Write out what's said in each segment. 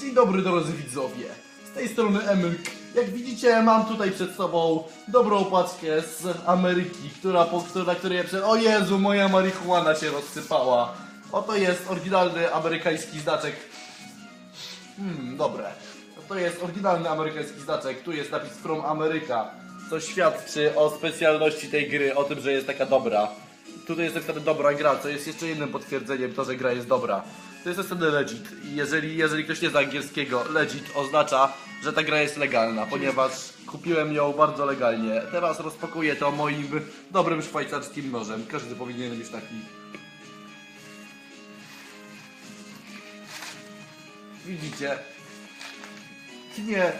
Dzień dobry drodzy widzowie. Z tej strony Emilk. Jak widzicie mam tutaj przed sobą dobrą paczkę z Ameryki, która po która, której przed... O Jezu, moja marihuana się rozsypała. Oto jest oryginalny amerykański znaczek. Hmm, dobre. To jest oryginalny amerykański znaczek. Tu jest napis From America. Co świadczy o specjalności tej gry, o tym, że jest taka dobra. Tutaj jest napisane dobra gra, co jest jeszcze jednym potwierdzeniem to, że gra jest dobra. To jest napisane legit. Jeżeli, jeżeli ktoś nie zna angielskiego, legit oznacza, że ta gra jest legalna, ponieważ kupiłem ją bardzo legalnie. Teraz rozpakuję to moim dobrym szwajcarskim nożem. Każdy powinien mieć taki. Widzicie? Nie,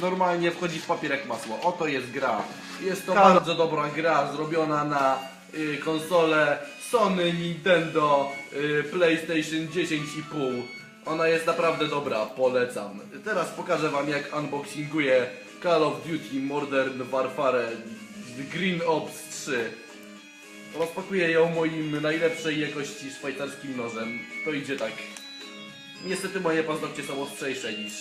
normalnie wchodzi w papier jak masło. Oto jest gra. Jest to bardzo dobra gra, zrobiona na y, konsolę Sony, Nintendo, y, PlayStation 10,5. Ona jest naprawdę dobra, polecam. Teraz pokażę wam jak unboxinguję Call of Duty Modern Warfare Green Ops 3. Rozpakuję ją moim najlepszej jakości szwajcarskim nożem. To idzie tak. Niestety moje paznokcie są ostrzejsze niż,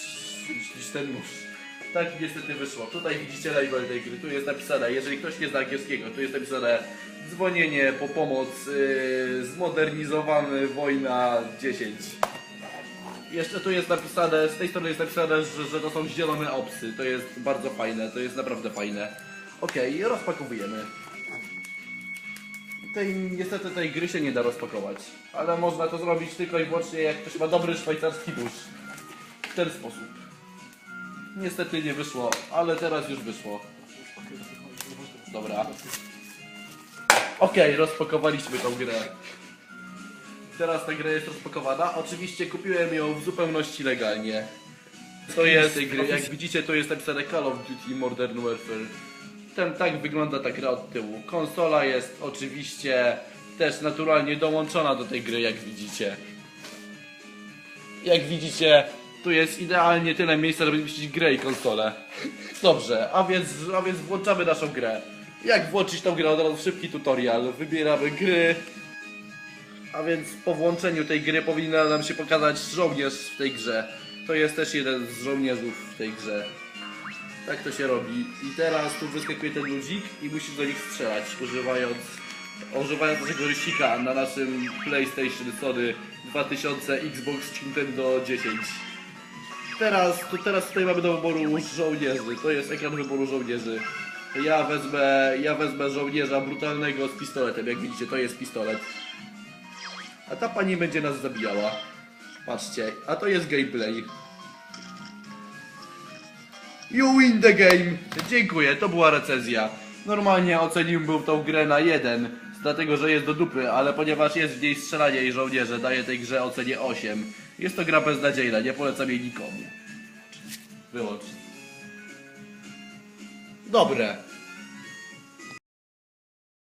niż, niż ten nóż. Tak niestety wyszło. Tutaj widzicie label tej gry. Tu jest napisane, jeżeli ktoś nie zna angielskiego, tu jest napisane dzwonienie po pomoc, yy, zmodernizowany wojna 10. Jeszcze tu jest napisane, z tej strony jest napisane, że, że to są zielone opsy. To jest bardzo fajne, to jest naprawdę fajne. Okej, rozpakowujemy. Tej, niestety tej gry się nie da rozpakować, ale można to zrobić tylko i wyłącznie jak ktoś ma dobry szwajcarski nóż. W ten sposób. Niestety nie wyszło, ale teraz już wyszło. Dobra. Okej, rozpakowaliśmy tą grę. Teraz ta gra jest rozpakowana. Oczywiście kupiłem ją w zupełności legalnie. To jest tej gry. Jak widzicie, to jest napisane Call of Duty Modern Warfare. Ten, tak wygląda ta gra od tyłu. Konsola jest oczywiście też naturalnie dołączona do tej gry, jak widzicie. Jak widzicie, tu jest idealnie tyle miejsca, żeby zmieścić grę i konsolę. Dobrze, a więc, a więc włączamy naszą grę. Jak włączyć tą grę? Od razu szybki tutorial. Wybieramy gry. A więc po włączeniu tej gry powinna nam się pokazać żołnierz w tej grze. To jest też jeden z żołnierzów w tej grze. Tak to się robi. I teraz tu wyskakuje ten ludzik i musisz do nich strzelać, używając, używając naszego rysika na naszym PlayStation Sony 2000 Xbox Nintendo 10. Teraz, tu, teraz tutaj mamy do wyboru żołnierzy. To jest ekran wyboru żołnierzy. Ja wezmę, ja wezmę żołnierza brutalnego z pistoletem. Jak widzicie, to jest pistolet. A ta pani będzie nas zabijała. Patrzcie, a to jest gameplay. You win the game! Dziękuję, to była recenzja. Normalnie oceniłbym tą grę na jeden, dlatego że jest do dupy, ale ponieważ jest w niej strzelanie i żołnierze, daję tej grze ocenie 8. Jest to gra beznadziejna, nie polecam jej nikomu. Wyłącz. Dobre.